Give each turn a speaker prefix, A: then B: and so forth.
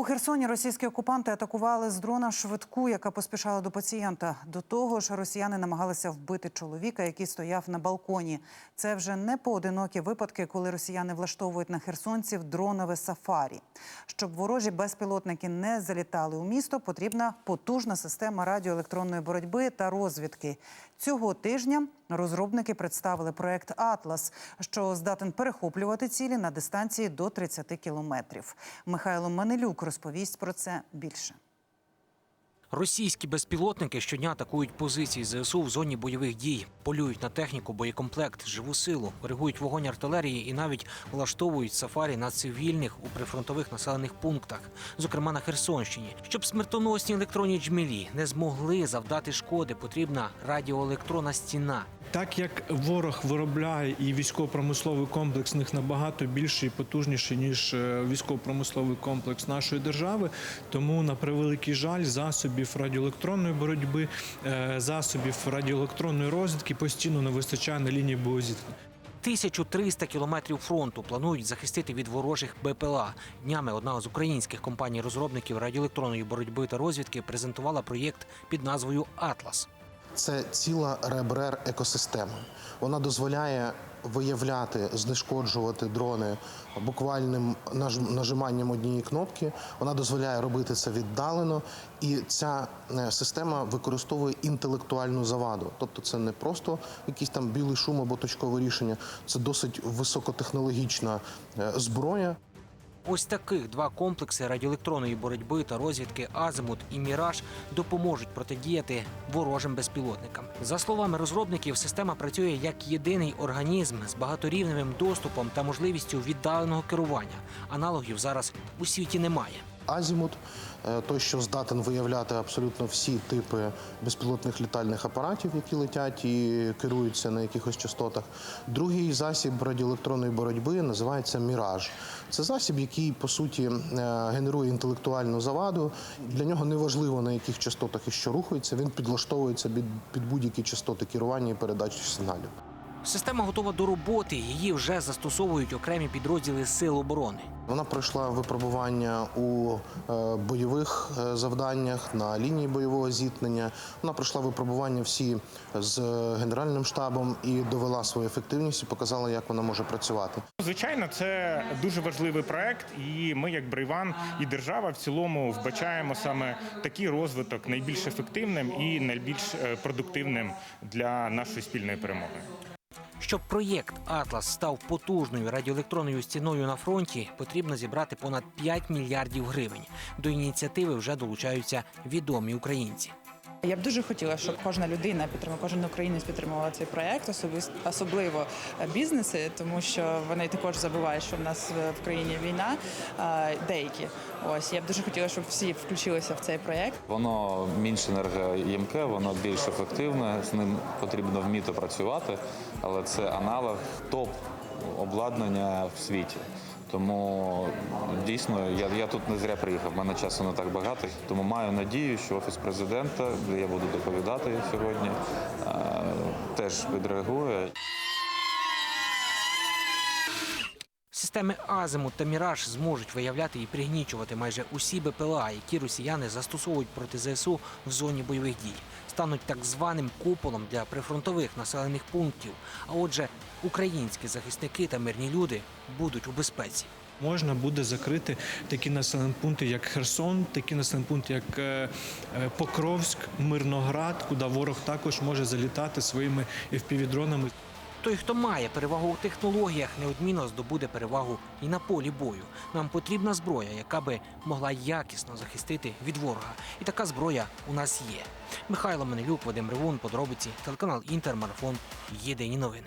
A: У Херсоні російські окупанти атакували з дрона швидку, яка поспішала до пацієнта. До того ж, росіяни намагалися вбити чоловіка, який стояв на балконі. Це вже не поодинокі випадки, коли росіяни влаштовують на херсонців дронове сафарі. Щоб ворожі безпілотники не залітали у місто, потрібна потужна система радіоелектронної боротьби та розвідки. Цього тижня розробники представили проект Атлас, що здатен перехоплювати цілі на дистанції до 30 кілометрів. Михайло Манелюк розповість про це більше.
B: Російські безпілотники щодня атакують позиції ЗСУ в зоні бойових дій, полюють на техніку, боєкомплект, живу силу, коригують вогонь артилерії і навіть влаштовують сафарі на цивільних у прифронтових населених пунктах, зокрема на Херсонщині. Щоб смертоносні електронні джмілі не змогли завдати шкоди, потрібна радіоелектронна стіна.
C: Так як ворог виробляє і військово-промисловий комплекс них набагато більший і потужніший, ніж е, військово-промисловий комплекс нашої держави, тому на превеликий жаль засобів радіоелектронної боротьби, е, засобів радіоелектронної розвідки постійно не вистачає на лінії боєзіткнення.
B: 1300 кілометрів фронту планують захистити від ворожих БПЛА. Днями одна з українських компаній-розробників радіоелектронної боротьби та розвідки презентувала проєкт під назвою Атлас.
D: Це ціла ребрер екосистема. Вона дозволяє виявляти, знешкоджувати дрони буквальним наж- нажиманням однієї кнопки. Вона дозволяє робити це віддалено, і ця е, система використовує інтелектуальну заваду. Тобто, це не просто якийсь там білий шум або точкове рішення, це досить високотехнологічна е, зброя.
B: Ось таких два комплекси радіоелектронної боротьби та розвідки Азимут і Міраж допоможуть протидіяти ворожим безпілотникам. За словами розробників, система працює як єдиний організм з багаторівневим доступом та можливістю віддаленого керування. Аналогів зараз у світі немає.
D: Азімут, е, той, що здатен виявляти абсолютно всі типи безпілотних літальних апаратів, які летять і керуються на якихось частотах. Другий засіб радіоелектронної боротьби називається Міраж. Це засіб, який по суті е, генерує інтелектуальну заваду. Для нього не важливо на яких частотах і що рухається. Він підлаштовується під, під будь-які частоти керування і передачі сигналів.
B: Система готова до роботи. Її вже застосовують окремі підрозділи сил оборони.
D: Вона пройшла випробування у е, бойових е, завданнях на лінії бойового зіткнення. Вона пройшла випробування всі з генеральним штабом і довела свою ефективність і показала, як вона може працювати.
E: Звичайно, це дуже важливий проект, і ми, як Брейван і держава, в цілому вбачаємо саме такий розвиток найбільш ефективним і найбільш е, продуктивним для нашої спільної перемоги.
B: Щоб проєкт Атлас став потужною радіоелектронною стіною на фронті, потрібно зібрати понад 5 мільярдів гривень. До ініціативи вже долучаються відомі українці.
F: Я б дуже хотіла, щоб кожна людина підтримала, кожен українець підтримувала цей проект, особливо е, бізнеси, тому що вони також забувають, що в нас е, в країні війна. Деякі ось я б дуже хотіла, щоб всі включилися в цей проект.
G: Воно менш енергоємке, воно більш ефективне, з ним потрібно вміти працювати, але це аналог топ обладнання в світі. Тому дійсно я, я тут не зря приїхав. в мене часу не так багато. Тому маю надію, що офіс президента, де я буду доповідати сьогодні, е, теж відреагує.
B: Системи Азимут та Міраж зможуть виявляти і пригнічувати майже усі БПЛА, які росіяни застосовують проти ЗСУ в зоні бойових дій. Стануть так званим куполом для прифронтових населених пунктів. А отже, українські захисники та мирні люди будуть у безпеці.
C: Можна буде закрити такі населені пункти, як Херсон, такі населені пункти, як е, е, Покровськ, Мирноград, куди ворог також може залітати своїми FPV-дронами.
B: Той, хто має перевагу у технологіях, неодмінно здобуде перевагу і на полі бою. Нам потрібна зброя, яка би могла якісно захистити від ворога. І така зброя у нас є. Михайло Менелюк, Вадим Ревун, подробиці, телеканал Інтер, марафон. Єдині новини.